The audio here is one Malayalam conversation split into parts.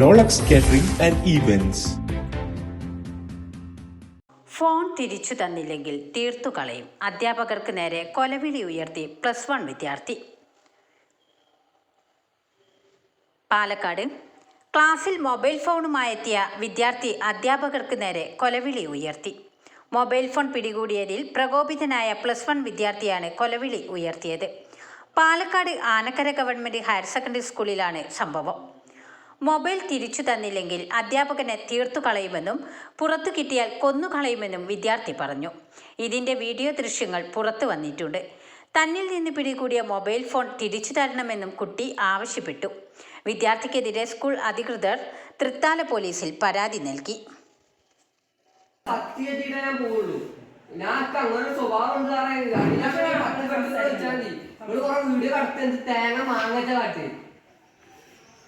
Rolex catering and events phone തിരിച്ചു തന്നില്ലെങ്കിൽ തീർത്തു കളയും. അധ്യാപകർക്ക് നേരെ കൊലവിളി ഉയർത്തി പ്ലസ് വൺ വിദ്യാർത്ഥി. പാലക്കാട്. ക്ലാസ്സിൽ മൊബൈൽ ഫോണുമായെത്തിയ വിദ്യാർത്ഥി അധ്യാപകർക്ക് നേരെ കൊലവിളി ഉയർത്തി. മൊബൈൽ ഫോൺ പിടികൂടിയതിൽ പ്രകോപിതനായ പ്ലസ് വൺ വിദ്യാർത്ഥിയാണ് കൊലവിളി ഉയർത്തിയത്. Palakkad Anakkara government higher secondary സ്കൂളിലാണ് സംഭവം. മൊബൈൽ തിരിച്ചു തന്നില്ലെങ്കിൽ അധ്യാപകനെ തീർത്തു കളയുമെന്നും പുറത്തു കിട്ടിയാൽ കൊന്നുകളയുമെന്നും വിദ്യാർത്ഥി പറഞ്ഞു. ഇതിന്റെ വീഡിയോ ദൃശ്യങ്ങൾ പുറത്തു വന്നിട്ടുണ്ട്. തന്നിൽ നിന്ന് പിടികൂടിയ മൊബൈൽ ഫോൺ തിരിച്ചു തരണമെന്നും കുട്ടി ആവശ്യപ്പെട്ടു. വിദ്യാർത്ഥിക്കെതിരെ സ്കൂൾ അധികൃതർ തൃത്താല പോലീസിൽ പരാതി നൽകി. പത്തി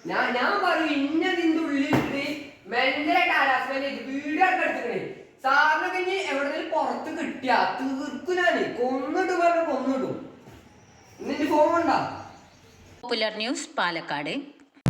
ഞാൻ ഞാൻ പറയും ഇന്ന ഇതിന്റെ ഉള്ളിലിട്ട് മെന്റലായിട്ട് ഹരാസ്മെന്റ് ചെയ്ത് വീഡിയോ ഒക്കെ എടുത്തിക്കണേ. സാറിനൊക്കെ ഇനി എവിടെങ്കിലും പുറത്ത് കിട്ടിയാ തീർക്കും ഞാൻ. കൊന്നിട്ട് പറഞ്ഞ കൊന്നിടും. നിന്റെ ഫോൺ ഉണ്ടാ? Popular news Palakkad.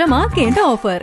ആഘോഷമാക്കേണ്ട ഓഫർ